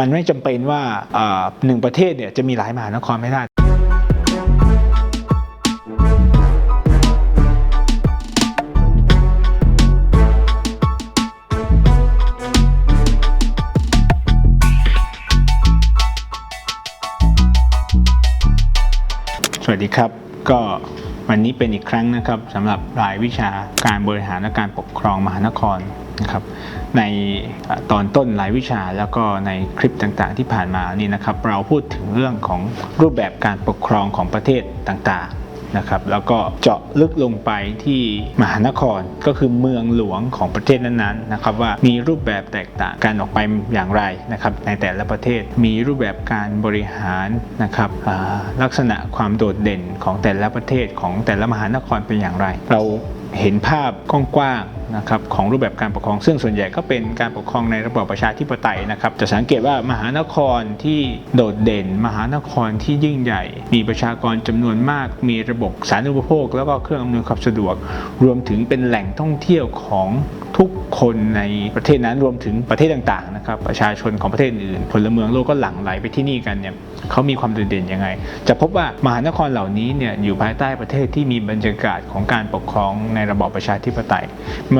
มันไม่จำเป็นว่าอ่าหนึ่งประเทศเนี่ยจะมีหลายมหานครไม่ได้สวัสดีครับก็วันนี้เป็นอีกครั้งนะครับสำหรับรายวิชาการบริหารและการปกครองมหานคร นะครับในตอนต้นรายวิชาแล้วก็ในคลิปต่างๆที่ผ่านมานี่นะครับเราพูดถึงเรื่องของรูปแบบการปกครองของประเทศต่างๆนะครับแล้วก็เจาะลึกลงไปที่มหานครก็คือเมืองหลวงของประเทศนั้นๆนะครับว่ามีรูปแบบแตกต่างกันออกไปอย่างไรนะครับในแต่ละประเทศมีรูปแบบการบริหารนะครับลักษณะความโดดเด่นของแต่ละประเทศของแต่ละมหานครเป็นอย่างไร เราเห็นภาพกว้างๆ นะครับของรูปแบบการปกครอง ซึ่งส่วนใหญ่ก็เป็นการปกครองในระบอบประชาธิปไตยนะครับจะสังเกตว่ามหานครที่โดดเด่น มหานครที่ยิ่งใหญ่ มีประชากรจำนวนมาก มีระบบสาธารณูปโภค แล้วก็เครื่องอำนวยความสะดวก รวมถึงเป็นแหล่งท่องเที่ยวของทุกคนในประเทศนั้นรวมถึงประเทศต่างๆนะครับประชาชนของประเทศอื่นพลเมืองโลกก็หลั่งไหลไปที่นี่กันเนี่ยเขามีความโดดเด่นยังไง จะพบว่ามหานครเหล่านี้เนี่ยอยู่ภายใต้ประเทศที่มีบรรยากาศของการปกครองในระบอบประชาธิปไตย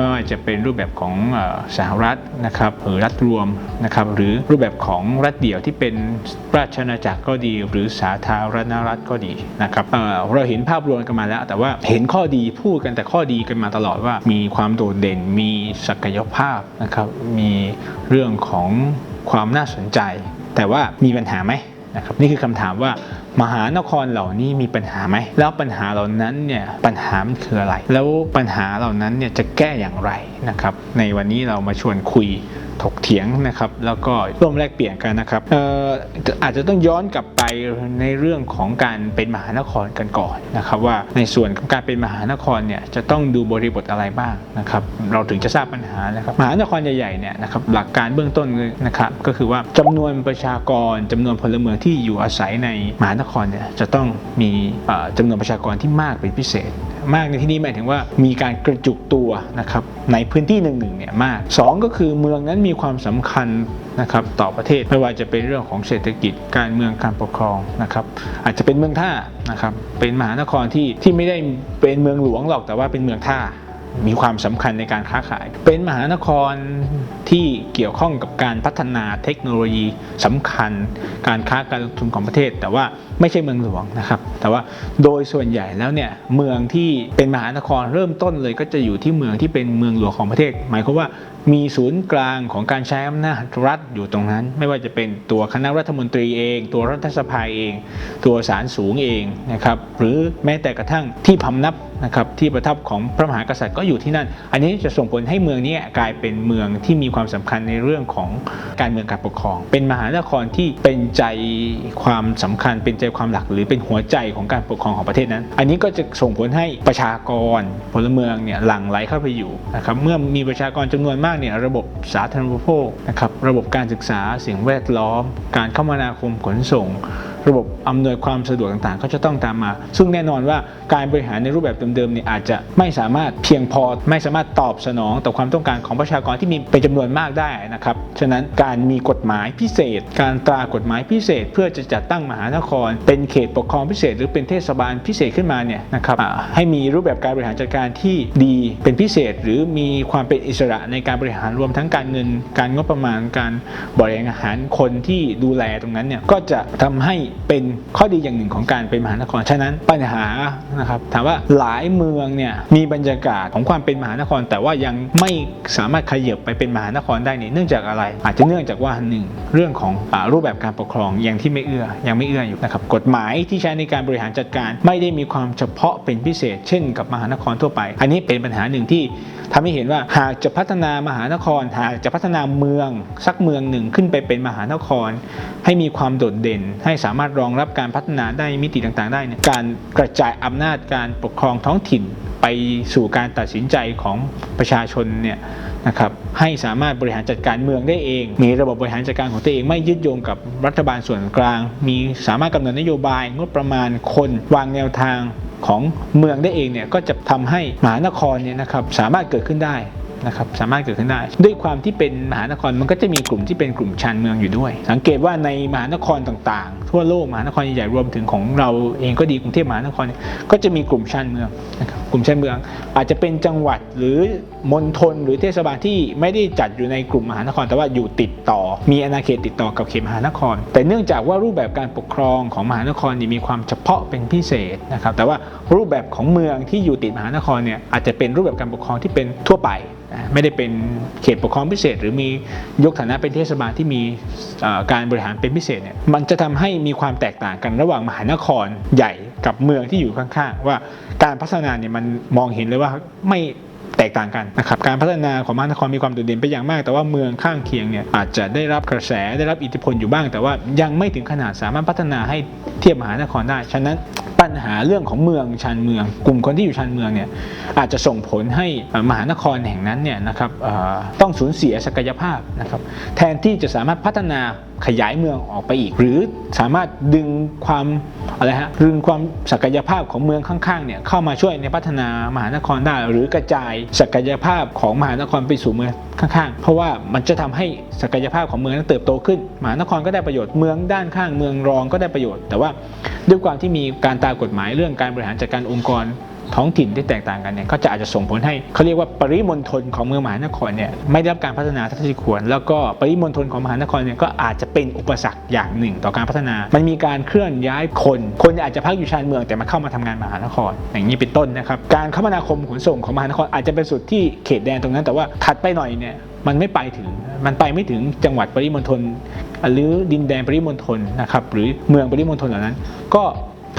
ไม่ว่าจะเป็นรูปแบบของสหรัฐนะครับหรือรัฐรวมนะครับหรือรูปแบบของรัฐเดี่ยวที่เป็นราชอาณาจักรก็ดี หรือสาธารณรัฐก็ดีนะครับเเราเห็นภาพรวมกันมาแล้ว แต่ว่าเห็นข้อดีพูดกันแต่ข้อดีกันมาตลอดว่า มีความโดดเด่นมีศักยภาพนะครับมีเรื่องของความน่าสนใจ แต่ว่ามีปัญหาไหม นะครับนี่คือคำถามว่ามหานครเหล่านี้มีปัญหาไหมแล้วปัญหาเหล่านั้นเนี่ยปัญหามันคืออะไร แล้วปัญหาเหล่านั้นเนี่ยจะแก้อย่างไรนะครับในวันนี้เรามาชวนคุย ถกเถียงนะครับ แล้วก็ร่วมแลกเปลี่ยนกันนะครับอออาจจะต้องย้อนกลับไปในเรื่องของการเป็นมหานครกันก่อนนะครับ ว่าในส่วนของการเป็นมหานครเนี่ยจะต้องดูบริบทอะไรบ้างนะครับเราถึงจะทราบปัญหานะครับมหานครใหญ่ๆเนี่ยนะครับหลักการเบื้องต้นเลยนะครับก็คือว่าจำนวนประชากรจำนวนพลเมืองที่อยู่อาศัยในมหานครเนี่ยจะต้องมีเอ่อจำนวนประชากรที่มากเป็นพิเศษมากในที่นี้หมายถึงว่ามีการกระจุกตัวนะครับในพื้นที่หนึ่งๆเนี่ยมากสองก็คือเมืองนั้นมีความสำคัญนะครับต่อประเทศไม่ว่าจะเป็นเรื่องของเศรษฐกิจการเมืองการปกครองนะครับอาจจะเป็นเมืองท่านะครับเป็นมหานครที่ที่ไม่ได้เป็นเมืองหลวงหรอกแต่ว่าเป็นเมืองท่า มีความสำคัญในการค้าขาย เป็นมหานครที่เกี่ยวข้องกับการพัฒนาเทคโนโลยีสำคัญ การค้าการลงทุนของประเทศ แต่ว่าไม่ใช่เมืองหลวงนะครับ แต่ว่าโดยส่วนใหญ่แล้วเนี่ยเมืองที่เป็นมหานครเริ่มต้นเลยก็จะอยู่ที่เมืองที่เป็นเมืองหลวงของประเทศ หมายความว่ามีศูนย์กลางของการใช้อำนาจรัฐอยู่ตรงนั้น ไม่ว่าจะเป็นตัวคณะรัฐมนตรีเอง ตัวรัฐสภาเอง ตัวศาลสูงเองนะครับหรือแม้แต่กระทั่งที่พำนับนะครับที่ประทับของพระมหากษัตริย์ก็อยู่ที่นั่น อันนี้จะส่งผลให้เมืองนี้กลายเป็นเมืองที่มีความสำคัญในเรื่องของการเมืองการปกครอง เป็นมหานครที่เป็นใจความสำคัญ เป็นใจความหลักหรือเป็นหัวใจของการปกครองของประเทศนั้น อันนี้ก็จะส่งผลให้ประชากรพลเมืองเนี่ยหลั่งไหลเข้าไปอยู่นะครับเมื่อมีประชากรจำนวนมากเนี่ยระบบสาธารณูปโภคนะครับระบบการศึกษาสิ่งแวดล้อม การคมนาคมขนส่ง ระบบอำนวยความสะดวกต่างๆ ก็จะต้องตามมา ซึ่งแน่นอนว่าการบริหารในรูปแบบเดิมๆเนี่ยอาจจะไม่สามารถเพียงพอไม่สามารถตอบสนองต่อความต้องการของประชากรที่มีเป็นจำนวนมากได้นะครับฉะนั้นการมีกฎหมายพิเศษ การตรากฎหมายพิเศษ เพื่อจะจัดตั้งมหานคร เป็นเขตปกครองพิเศษ หรือเป็นเทศบาลพิเศษขึ้นมาเนี่ยนะครับให้มีรูปแบบการบริหารจัดการที่ดีเป็นพิเศษ หรือมีความเป็นอิสระในการบริหารรวมทั้งการเงิน การงบประมาณการบริหารคนที่ดูแลตรงนั้นเนี่ยก็จะทำให้เป็นข้อดีอย่างหนึ่งของการเป็นมหานคร ฉะนั้นปัญหานะครับถามว่าหลายเมืองเนี่ยมีบรรยากาศของความเป็นมหานคร แต่ว่ายังไม่สามารถขยับไปเป็นมหานครได้เนี่ยเนื่องจากอะไร อาจจะเนื่องจากว่าหนึ่งเรื่องของอรูปแบบการปกครองยังที่ไม่เอื้อยังไม่เอื้ออยู่นะครับกฎหมายที่ใช้ในการบริหารจัดการ ไม่ได้มีความเฉพาะเป็นพิเศษ เช่น กับมหานครทั่วไป อันนี้เป็นปัญหาหนึ่งที่ทำให้เห็นว่าหากจะพัฒนามหานคร หากจะพัฒนาเมืองสักเมืองหนึ่งขึ้นไปเป็นมหานคร ให้มีความโดดเด่นให้สามารถรองรับการพัฒนาได้มิติต่างๆ ได้เนี่ยการกระจายอำนาจการปกครองท้องถิ่นไปสู่การตัดสินใจของประชาชนเนี่ยนะครับให้สามารถบริหารจัดการเมืองได้เอง มีระบบบริหารจัดการของตัวเองไม่ยึดโยงกับรัฐบาลส่วนกลาง มีสามารถกำหนดนโยบายงบประมาณคนวางแนวทางของเมืองได้เองเนี่ยก็จะทำให้มหานครเนี่ยนะครับสามารถเกิดขึ้นได้ นะครับสามารถเกิดขึ้นได้ ด้วยความที่เป็นมหานครมันก็จะมีกลุ่มที่เป็นกลุ่มชานเมืองอยู่ด้วย สังเกตว่าในมหานครต่างๆ ทั่วโลกมหานครใหญ่ๆรวมถึงของเราเองก็ดีกรุงเทพมหานครก็จะมีกลุ่มชานเมืองนะครับกลุ่มชานเมือง อาจจะเป็นจังหวัดหรือมณฑลหรือเทศบาลที่ไม่ได้จัดอยู่ในกลุ่มมหานคร แต่ว่าอยู่ติดต่อ มีอาณาเขตติดต่อกับเขตมหานคร แต่เนื่องจากว่ารูปแบบการปกครองของมหานครมีความเฉพาะเป็นพิเศษนะครับแต่ว่ารูปแบบของเมืองที่อยู่ติดมหานครเนี่ยอาจจะเป็นรูปแบบการปกครองที่เป็นทั่วไปไม่ได้เป็นเขตปกครองพิเศษ หรือมียกฐานะเป็นเทศบาลที่มีการบริหารเป็นพิเศษเนี่ยมันจะทำให้มีความแตกต่างกันระหว่างมหานครใหญ่กับเมืองที่อยู่ข้างๆ ว่าการพัฒนาเนี่ยมันมองเห็นเลยว่าไม่แตกต่างกันนะครับการพัฒนาของมหานครมีความโดดเด่นไปอย่างมาก แต่ว่าเมืองข้างเคียงเนี่ยอาจจะได้รับกระแสได้รับอิทธิพลอยู่บ้าง แต่ว่ายังไม่ถึงขนาดสามารถพัฒนาให้เทียบมหานครได้ ฉะนั้น ปัญหาเรื่องของเมืองชานเมือง กลุ่มคนที่อยู่ชานเมืองเนี่ยอาจจะส่งผลให้มหานครแห่งนั้นเนี่ยนะครับต้องสูญเสียศักยภาพนะครับแทนที่จะสามารถพัฒนาขยายเมืองออกไปอีก หรือสามารถดึงความอะไรฮะดึงความศักยภาพของเมืองข้างๆเนี่ยเข้ามาช่วยในพัฒนามหานครได้ หรือกระจายศักยภาพของมหานครไปสู่เมืองข้างๆ เพราะว่ามันจะทำให้ศักยภาพของเมืองนั้นเติบโตขึ้น มหานครก็ได้ประโยชน์เมืองด้านข้างเมืองรองก็ได้ประโยชน์ แต่ว่า ด้วยความที่มีการตามกฎหมายเรื่องการบริหารจัดการองค์กรท้องถิ่นที่แตกต่างกันเนี่ยก็จะอาจจะส่งผลให้เขาเรียกว่าปริมณฑลของเมืองมหานครเนี่ยไม่ได้รับการพัฒนาเท่าที่ควร แล้วก็ปริมณฑลของมหานครเนี่ยก็อาจจะเป็นอุปสรรคอย่างหนึ่ง ต่อการพัฒนา มันมีการเคลื่อนย้ายคน คนอาจจะพักอยู่ชานเมืองแต่มาเข้ามาทำงานมหานคร อย่างนี้เป็นต้นนะครับการคมนาคมขนส่งของมหานครอาจจะเป็นสุดที่เขตแดนตรงนั้น แต่ว่าถัดไปหน่อยเนี่ย มันไม่ไปถึง มันไปไม่ถึงจังหวัดปริมณฑลหรือดินแดนปริมณฑลนะครับหรือเมืองปริมณฑลเหล่านั้น ก็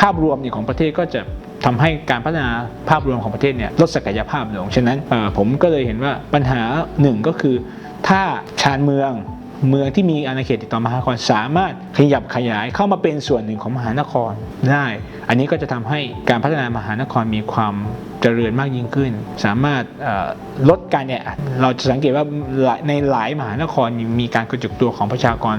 ภาพรวมเนี่ยของประเทศก็จะทำให้การพัฒนาภาพรวมของประเทศเนี่ยลดศักยภาพลง ฉะนั้นผมก็เลยเห็นว่าปัญหาหนึ่งก็คือ ถ้าชานเมืองเมืองที่มีอาณาเขตติดต่อมหานครสามารถขยับขยายเข้ามาเป็นส่วนหนึ่งของมหานครได้อันนี้ก็จะทำให้การพัฒนามหานครมีความเจริญมากยิ่งขึ้น สามารถลดการเนี่ยเราจะสังเกตว่าในหลายมหานครมีการกระจุกตัวของประชากร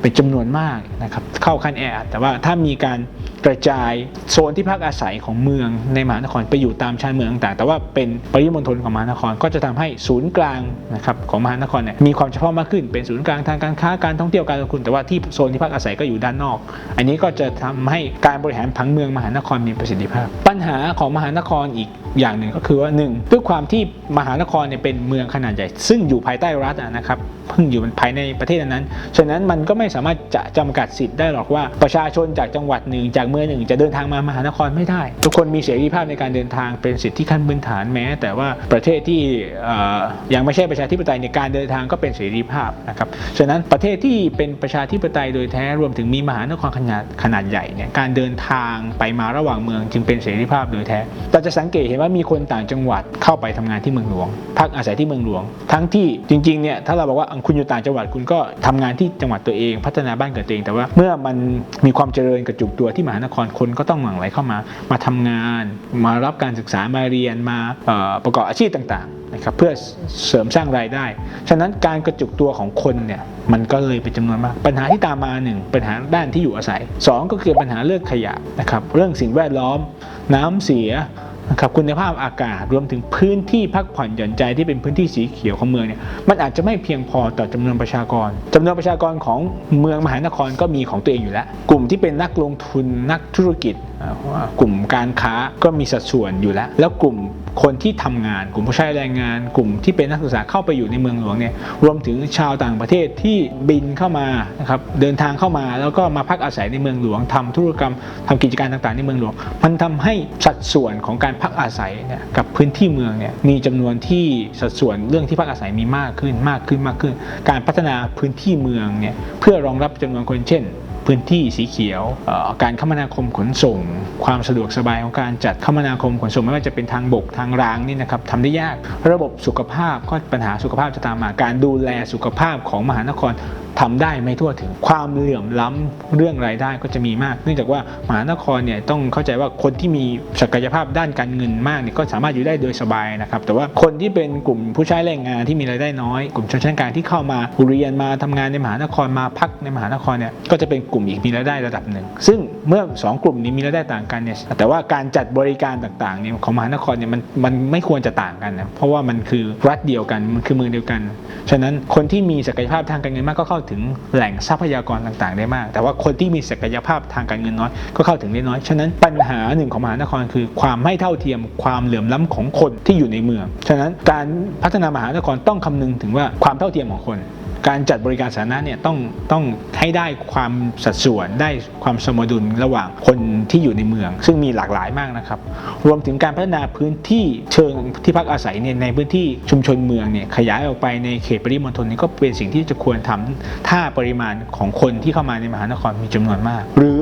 เป็นจำนวนมากนะครับเข้าขั้นแออัดแต่ว่าถ้ามีการกระจายโซนที่พักอาศัยของเมืองในมหานครไปอยู่ตามชานเมืองต่างๆ แต่ว่าเป็นปริมณฑลของมหานครก็จะทำให้ศูนย์กลางนะครับของมหานครเนี่ยมีความเฉพาะมากขึ้นเป็นศูนย์กลางทางการค้าการท่องเที่ยวการลงทุนแต่ว่าที่โซนที่พักอาศัยก็อยู่ด้านนอก อันนี้ก็จะทำให้การบริหารผังเมืองมหานครมีประสิทธิภาพ ปัญหาของมหานครอีก อย่างหนึ่งก็คือว่าหนึ่งด้วยความที่มหานครเนี่ยเป็นเมืองขนาดใหญ่ ซึ่งอยู่ภายใต้รัฐอะนะครับเพิ่งอยู่ภายในประเทศนั้น ฉะนั้นมันก็ไม่สามารถจะจำกัดสิทธิ์ได้หรอกว่าประชาชนจากจังหวัดหนึ่งจากเมืองหนึ่งจะเดินทางมามหานครไม่ได้ ทุกคนมีเสรีภาพในการเดินทางเป็นสิทธิขั้นพื้นฐานแม้ แต่ว่าประเทศที่ยังไม่ใช่ประชาธิปไตยในการเดินทางก็เป็นเสรีภาพนะครับฉะนั้นประเทศที่เป็นประชาธิปไตยโดยแท้รวมถึงมีมหานครขนาดขนาดใหญ่เนี่ยการเดินทางไปมาระหว่างเมืองจึงเป็นเสรีภาพโดยแท้เราจะสังเกตเห็นว่ามีคนต่างจังหวัดเข้าไปทำงานที่เมืองหลวงพักอาศัยที่เมืองหลวง ทั้งที่จริงๆเนี่ยถ้าเราบอกว่าคุณอยู่ต่างจังหวัดคุณก็ทำงานที่จังหวัดตัวเอง พัฒนาบ้านเกิดตัวเอง แต่ว่าเมื่อมันมีความเจริญกระจุกตัวที่มหานครคนก็ต้องหลั่งไหลเข้ามา มาทำงาน มารับการศึกษามาเรียนมาประกอบอาชีพต่างๆนะครับเพื่อเสริมสร้างรายได้ ฉะนั้นการกระจุกตัวของคนเนี่ยมันก็เลยเป็นจำนวนมาก ปัญหาที่ตามมาหนึ่งปัญหาด้านที่อยู่อาศัยสองก็คือปัญหาเรื่องขยะนะครับเรื่องสิ่งแวดล้อม น้ำเสีย นะครับคุณภาพอากาศรวมถึงพื้นที่พักผ่อนหย่อนใจที่เป็นพื้นที่สีเขียวของเมืองเนี่ยมันอาจจะไม่เพียงพอต่อจำนวนประชากรจำนวนประชากรของเมืองมหานครก็มีของตัวเองอยู่แล้ว กลุ่มที่เป็นนักลงทุนนักธุรกิจ กลุ่มการค้าก็มีสัดส่วนอยู่แล้ว แล้วกลุ่มคนที่ทำงาน กลุ่มผู้ใช้แรงงาน กลุ่มที่เป็นนักศึกษาเข้าไปอยู่ในเมืองหลวงเนี่ยรวมถึงชาวต่างประเทศที่บินเข้ามานะครับเดินทางเข้ามาแล้วก็มาพักอาศัยในเมืองหลวงทำธุรกรรมทำกิจการต่างๆ ในเมืองหลวง มันทำให้สัดส่วนของการพักอาศัยเนี่ยกับพื้นที่เมืองเนี่ยมีจำนวนที่สัดส่วนเรื่องที่พักอาศัยมีมากขึ้นมากขึ้นมากขึ้น การพัฒนาพื้นที่เมืองเนี่ยเพื่อรองรับจำนวนคนเช่น พื้นที่สีเขียว การคมนาคมขนส่ง ความสะดวกสบายของการจัดคมนาคมขนส่งไม่ว่าจะเป็นทางบกทางรางนี่นะครับทำได้ยาก ระบบสุขภาพก็ปัญหาสุขภาพจะตามมา การดูแลสุขภาพของมหานครทำได้ไม่ทั่วถึงความเหลื่อมล้ำเรื่องรายได้ก็จะมีมาก เนื่องจากว่ามหานครเนี่ยต้องเข้าใจว่าคนที่มีศักยภาพด้านการเงินมากเนี่ยก็สามารถอยู่ได้โดยสบายนะครับแต่ว่าคนที่เป็นกลุ่มผู้ใช้แรงงานที่มีรายได้น้อย กลุ่มชนชั้นกลางที่เข้ามาเรียนมาทำงานในมหานครมาพักในมหานครเนี่ยก็จะเป็นกลุ่มอีกมีรายได้ระดับหนึ่ง ซึ่งเมื่อ 2 กลุ่มนี้มีรายได้ต่างกันเนี่ยแต่ว่าการจัดบริการต่างๆเนี่ยของมหานครเนี่ยมันมันไม่ควรจะต่างกันนะเพราะว่ามันคือรัฐเดียวกันมันคือเมืองเดียวกัน ฉะนั้นคนที่มีศักยภาพทางการเงินมากก็เข้าถึงแหล่งทรัพยากรต่างๆ ได้มาก แต่ว่าคนที่มีศักยภาพทางการเงินน้อยก็เข้าถึงได้น้อยฉะนั้นปัญหาหนึ่งของมหานครคือความไม่เท่าเทียมความเหลื่อมล้ำของคนที่อยู่ในเมือง ฉะนั้นการพัฒนามหานครต้องคำนึงถึงว่าความเท่าเทียมของคน การจัดบริการสาธารณะเนี่ยต้องต้องให้ได้ความสัดส่วนได้ความสมดุลระหว่างคนที่อยู่ในเมือง ซึ่งมีหลากหลายมากนะครับ รวมถึงการพัฒนาพื้นที่เชิงที่พักอาศัยเนี่ยในพื้นที่ชุมชนเมืองเนี่ยขยายออกไปในเขตปริมณฑลนี่ก็เป็นสิ่งที่จะควรทำถ้าปริมาณของคนที่เข้ามาในมหานครมีจำนวนมาก หรื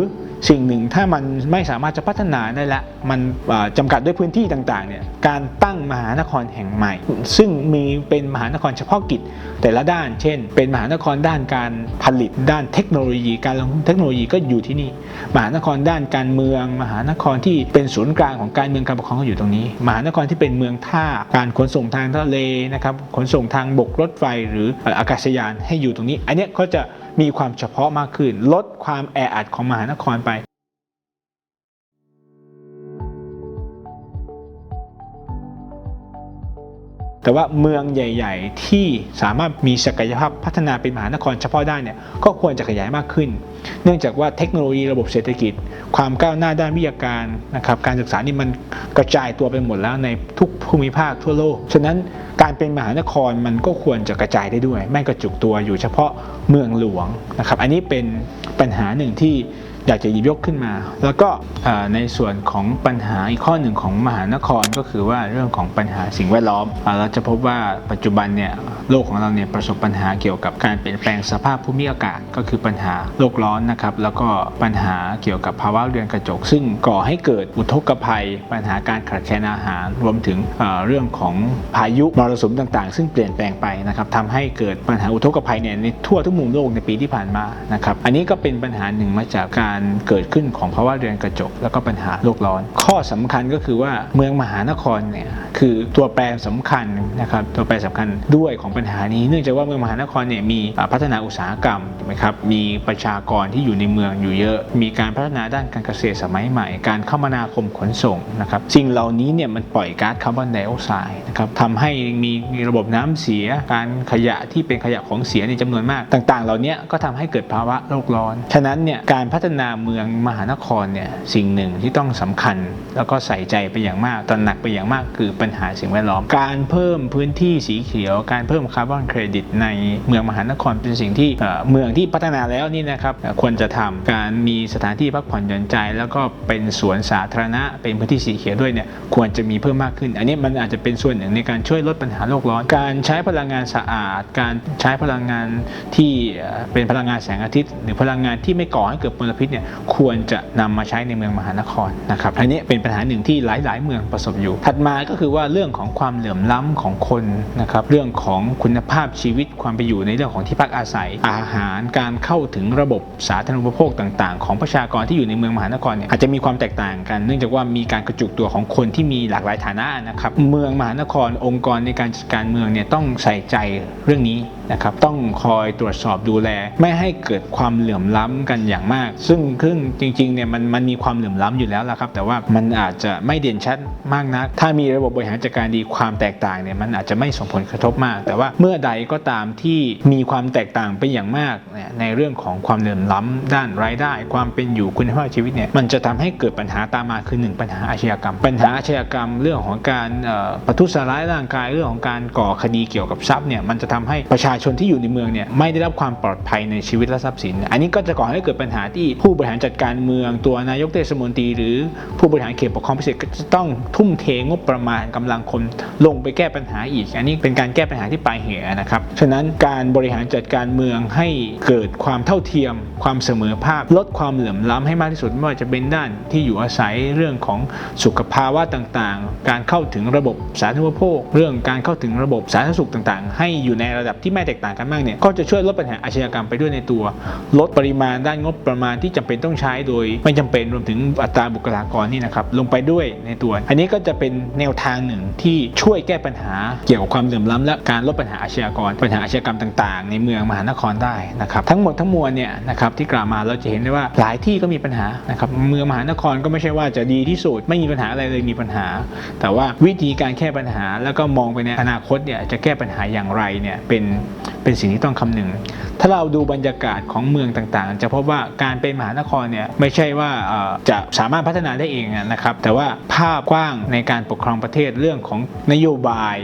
สิ่งหนึ่งถ้ามันไม่สามารถจะพัฒนาได้ละ มันอ่าจำกัดด้วยพื้นที่ต่างๆเนี่ยการตั้งมหานครแห่งใหม่ ซึ่งมีเป็นมหานครเฉพาะกิจ แต่ละด้าน เช่น เป็นมหานครด้านการผลิตด้านเทคโนโลยี การลงเทคโนโลยีก็อยู่ที่นี่ มหานครด้านการเมือง มหานครที่เป็นศูนย์กลางของการเมืองการปกครองก็อยู่ตรงนี้ มหานครที่เป็นเมืองท่าการขนส่งทางทะเลนะครับขนส่งทางบกรถไฟหรืออากาศยานให้อยู่ตรงนี้ อันเนี้ยก็จะ มีความเฉพาะมากขึ้น ลดความแออัดของมหานครไปแต่ว่าเมืองใหญ่ ๆ ที่สามารถมีศักยภาพพัฒนาเป็นมหานครเฉพาะด้านเนี่ยก็ควรจะขยายมากขึ้น เนื่องจากว่าเทคโนโลยีระบบเศรษฐกิจ ความก้าวหน้าด้านวิทยาการนะครับการศึกษานี่มันกระจายตัวไปหมดแล้วในทุกภูมิภาคทั่วโลก ฉะนั้นการเป็นมหานครมันก็ควรจะกระจายได้ด้วย ไม่กระจุกตัวอยู่เฉพาะเมืองหลวงนะครับอันนี้เป็นปัญหาหนึ่งที่ อยากจะหยิบยกขึ้นมา แล้วก็ในส่วนของปัญหาอีกข้อหนึ่งของมหานครก็คือว่าเรื่องของปัญหาสิ่งแวดล้อม เราจะพบว่าปัจจุบันเนี่ยโลกของเราเนี่ยประสบปัญหาเกี่ยวกับการเปลี่ยนแปลงสภาพภูมิอากาศ ก็คือปัญหาโลกร้อนนะครับแล้วก็ปัญหาเกี่ยวกับภาวะเรือนกระจก ซึ่งก่อให้เกิดอุทกภัย ปัญหาการขาดแคลนอาหาร รวมถึงเรื่องของพายุมรสุมต่างๆ ซึ่งเปลี่ยนแปลงไปนะครับทำให้เกิดปัญหาอุทกภัยเนี่ยในทั่วทุกมุมโลกในปีที่ผ่านมานะครับอันนี้ก็เป็นปัญหาหนึ่งมาจากการเกิดขึ้นของภาวะเรือนกระจก แล้วก็ปัญหาโลกร้อน ข้อสำคัญก็คือว่าเมืองมหานครเนี่ยคือตัวแปรสำคัญนะครับตัวแปรสำคัญด้วยของปัญหานี้เนื่องจากว่าเมืองมหานครเนี่ยมีพัฒนาอุตสาหกรรมถูกไหมครับมีประชากรที่อยู่ในเมืองอยู่เยอะ มีการพัฒนาด้านการเกษตรสมัยใหม่ การคมนาคมขนส่งนะครับสิ่งเหล่านี้เนี่ยมันปล่อยก๊าซคาร์บอนไดออกไซด์นะครับทำให้มีมีระบบน้ำเสีย การขยะที่เป็นขยะของเสียในจำนวนมากต่าง ๆ เหล่านี้ก็ทำให้เกิดภาวะโลกร้อน ฉะนั้นเนี่ยการพัฒนาเมืองมหานครเนี่ยสิ่งหนึ่งที่ต้องสำคัญ แล้วก็ใส่ใจไปอย่างมากตระหนักไปอย่างมากคือปัญหาสิ่งแวดล้อม การเพิ่มพื้นที่สีเขียว การเพิ่มคาร์บอนเครดิตในเมืองมหานครเป็นสิ่งที่เมืองที่พัฒนาแล้วนี่นะครับควรจะทำการมีสถานที่พักผ่อนหย่อนใจ แล้วก็เป็นสวนสาธารณะ เป็นพื้นที่สีเขียวด้วยเนี่ยควรจะมีเพิ่มมากขึ้น อันนี้มันอาจจะเป็นส่วนหนึ่งในการช่วยลดปัญหาโลกร้อน การใช้พลังงานสะอาด การใช้พลังงานที่เป็นพลังงานแสงอาทิตย์ หรือพลังงานที่ไม่ก่อให้เกิดมลพิษเนี่ยควรจะนำมาใช้ในเมืองมหานครนะครับอันนี้เป็นปัญหาหนึ่งที่หลาย ๆ เมืองประสบอยู่ ถัดมาก็คือว่าเรื่องของความเหลื่อมล้ำของคนนะครับเรื่องของคุณภาพชีวิตความไปอยู่ในเรื่องของที่พักอาศัย อาหารการเข้าถึงระบบสาธารณูปโภคต่าง ๆ ของประชากรที่อยู่ในเมืองมหานครเนี่ยอาจจะมีความแตกต่างกัน เนื่องจากว่ามีการกระจุกตัวของคนที่มีหลากหลายฐานะนะครับเมืองมหานครองค์กรในการจัดการเมืองเนี่ยต้องใส่ใจเรื่องนี้นะครับต้องคอยตรวจสอบดูแล ไม่ให้เกิดความเหลื่อมล้ำกันอย่างมาก ซึ่งซึ่งจริงๆเนี่ยมันมันมีความเหลื่อมล้ำอยู่แล้วละครับ แต่ว่ามันอาจจะไม่เด่นชัดมากนัก ถ้ามีระบบบริหารจัดการดีความแตกต่างเนี่ยมันอาจจะไม่ส่งผลกระทบมาก แต่ว่าเมื่อใดก็ตามที่มีความแตกต่างเป็นอย่างมากเนี่ยในเรื่องของความเหลื่อมล้ำด้านรายได้ ความเป็นอยู่คุณภาพชีวิตเนี่ยมันจะทำให้เกิดปัญหาตามมาคือหนึ่งปัญหาอาชญากรรม ปัญหาอาชญากรรมเรื่องของการประทุษร้ายร่างกายเรื่องของการก่อคดีเกี่ยวกับทรัพย์เนี่ยมันจะทำให้ประชาชนที่อยู่ในเมืองเนี่ยไม่ได้รับความปลอดภัยในชีวิตและทรัพย์สิน อันนี้ก็จะก่อให้เกิดปัญหาที่ผูู้้บริหารจัดการเมือง ตัวนายกเทศมนตรี หรือผู้บริหารเขตปกครองพิเศษก็จะต้องทุ่มเทงบประมาณกำลังคนลงไปแก้ปัญหาอีก อันนี้เป็นการแก้ปัญหาที่ปลายเหตุนะครับ ฉะนั้นการบริหารจัดการเมืองให้เกิดความเท่าเทียม ความเสมอภาคลดความเหลื่อมล้ำให้มากที่สุดไม่ว่าจะเป็นด้านที่อยู่อาศัยเรื่องของสุขภาวะต่างๆ การเข้าถึงระบบสาธารณูปโภค เรื่องการเข้าถึงระบบสาธารณสุขต่างๆ ให้อยู่ในระดับที่ไม่แตกต่างกันมากเนี่ยก็จะช่วยลดปัญหาอาชญากรรมไปด้วยในตัว ลดปริมาณด้านงบประมาณที่จำเป็นต้องใช้โดยไม่จำเป็นรวมถึงอัตราบุคลากรนี่นะครับลงไปด้วยในตัว อันนี้ก็จะเป็นแนวทางหนึ่งที่ช่วยแก้ปัญหาเกี่ยวกับความเหลื่อมล้ำและการลดปัญหาอาชญากร ปัญหาอาชญากรรมต่าง ๆ ในเมืองมหานครได้นะครับทั้งหมดทั้งมวลเนี่ยนะครับนะครับที่กล่าวมาเราจะเห็นได้ว่าหลายที่ก็มีปัญหานะครับเมืองมหานครก็ไม่ใช่ว่าจะดีที่สุดไม่มีปัญหาอะไรเลยมีปัญหา แต่ว่าวิธีการแก้ปัญหา แล้วก็มองไปในอนาคตเนี่ยจะแก้ปัญหาอย่างไรเนี่ยเป็นเป็นสิ่งที่ต้องคำนึง ถ้าเราดูบรรยากาศของเมืองต่างๆ จะพบว่าการเป็นมหานครเนี่ยไม่ใช่ว่าจะสามารถพัฒนาได้เองนะครับ แต่ว่าภาพกว้างในการปกครองประเทศเรื่องของนโยบาย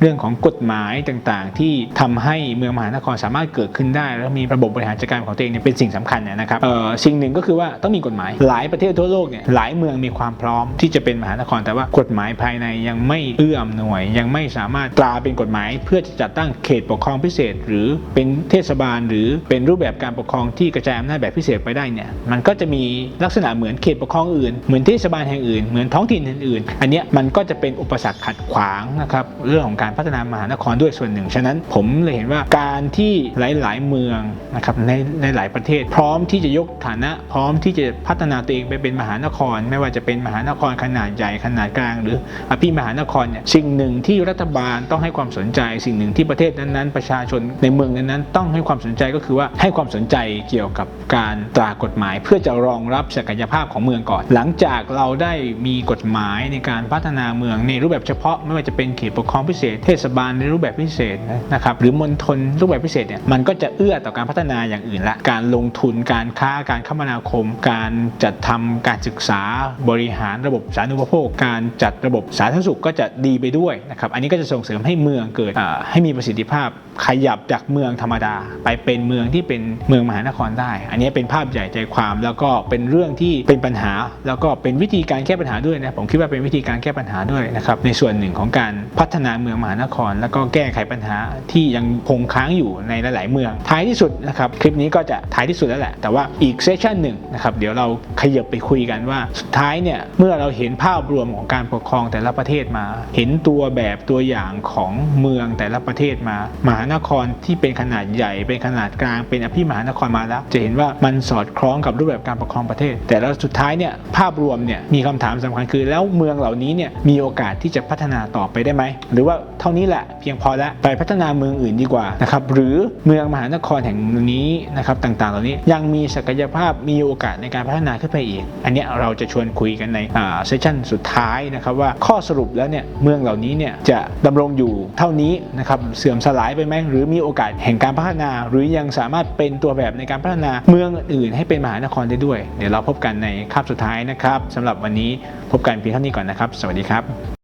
เรื่องของกฎหมายต่างๆ ที่ทำให้เมืองมหานครสามารถเกิดขึ้นได้ แล้วมีระบบบริหารจัดการของตัวเองเนี่ยเป็นสิ่งสำคัญนนะครับสิ่งหนึ่งก็คือว่าต้องมีกฎหมาย หลายประเทศทั่วโลกเนี่ยหลายเมืองมีความพร้อมที่จะเป็นมหานคร แต่ว่ากฎหมายภายในยังไม่เอื้ออำนวย ยังไม่สามารถตราเป็นกฎหมาย เพื่อจะจัดตั้งเขตปกครองพิเศษ หรือเป็นเทศบาล หรือเป็นรูปแบบการปกครองที่กระจายอำนาจแบบพิเศษไปได้เนี่ยมันก็จะมีลักษณะเหมือนเขตปกครองอื่น เหมือนเทศบาลแห่งอื่น เหมือนท้องถิ่นอื่น อันเนี้ยมันก็จะเป็นอุปสรรคขัดขวางนะครับเรื่องของการพัฒนามหานครด้วยส่วนหนึ่ง ฉะนั้นผมเลยเห็นว่าการที่หลาย ๆ เมืองนะครับในในหลายประเทศ พร้อมที่จะยกฐานะ พร้อมที่จะพัฒนาตัวเองไปเป็นมหานคร ไม่ว่าจะเป็นมหานครขนาดใหญ่ขนาดกลาง หรืออภิมหานครเนี่ยสิ่งหนึ่งที่รัฐบาลต้องให้ความสนใจ สิ่งหนึ่งที่ประเทศนั้นๆ ประชาชนในเมืองนั้นๆต้องให้ความสนใจก็คือว่าให้ความสนใจเกี่ยวกับการตรากฎหมาย เพื่อจะรองรับศักยภาพของเมืองก่อน หลังจากเราได้มีกฎหมายในการพัฒนาเมืองในรูปแบบเฉพาะไม่ว่าจะเป็นเขตปกครองพิเศษ เทศบาลในรูปแบบพิเศษนะครับหรือมณฑลรูปแบบพิเศษเนี่ยมันก็จะเอื้อต่อการพัฒนาอย่างอื่นละการลงทุนการค้าการคมนาคม การจัดทำการศึกษาบริหารระบบสาธารณูปโภค การจัดระบบสาธารณสุขก็จะดีไปด้วยนะครับอันนี้ก็จะส่งเสริมให้เมืองเกิดให้มีประสิทธิภาพ ขยับจากเมืองธรรมดา ไปเป็นเมืองที่เป็นเมืองมหานครได้ อันนี้เป็นภาพใหญ่ใจความแล้วก็เป็นเรื่องที่เป็นปัญหา แล้วก็เป็นวิธีการแก้ปัญหาด้วยนะผมคิดว่าเป็นวิธีการแก้ปัญหาด้วยนะครับในส่วนหนึ่งของการพัฒนาเมืองมหานคร แล้วก็แก้ไขปัญหาที่ยังคงค้างอยู่ในหลาย ๆ เมือง ท้ายที่สุดนะครับคลิปนี้ก็จะท้ายที่สุดแล้วแหละแต่ว่าอีกเซสชันหนึ่งนะครับเดี๋ยวเราขยับไปคุยกันว่าสุดท้ายเนี่ยเมื่อเราเห็นภาพรวมของการปกครองแต่ละประเทศมา เห็นตัวแบบตัวอย่างของเมืองแต่ละประเทศมามหานครที่เป็นขนาดใหญ่ เป็นขนาดกลางเป็นอภิมหานครมาแล้ว จะเห็นว่ามันสอดคล้องกับรูปแบบการปกครองประเทศ แต่แล้วสุดท้ายเนี่ยภาพรวมเนี่ยมีคำถามสำคัญคือ แล้วเมืองเหล่านี้เนี่ยมีโอกาสที่จะพัฒนาต่อไปได้ไหมหรือว่าเท่านี้แหละเพียงพอแล้วไปพัฒนาเมืองอื่นดีกว่านะครับหรือเมืองมหานครแห่งนี้นะครับต่างๆ เหล่านี้ยังมีศักยภาพมีโอกาสในการพัฒนาขึ้นไปอีก อันนี้เราจะชวนคุยกันในเซสชั่นสุดท้ายนะครับว่าข้อสรุปแล้วเนี่ยเมืองเหล่านี้เนี่ยจะดำรงอยู่เท่านี้นะครับเสื่อมสลายไปไหมหรือมีโอกาสแห่งการพัฒนา หรือยังสามารถเป็นตัวแบบในการพัฒนาเมืองอื่นให้เป็นมหานครได้ด้วย เดี๋ยวเราพบกันในคาบสุดท้ายนะครับสำหรับวันนี้พบกันเพียงเท่านี้ก่อนนะครับ สวัสดีครับ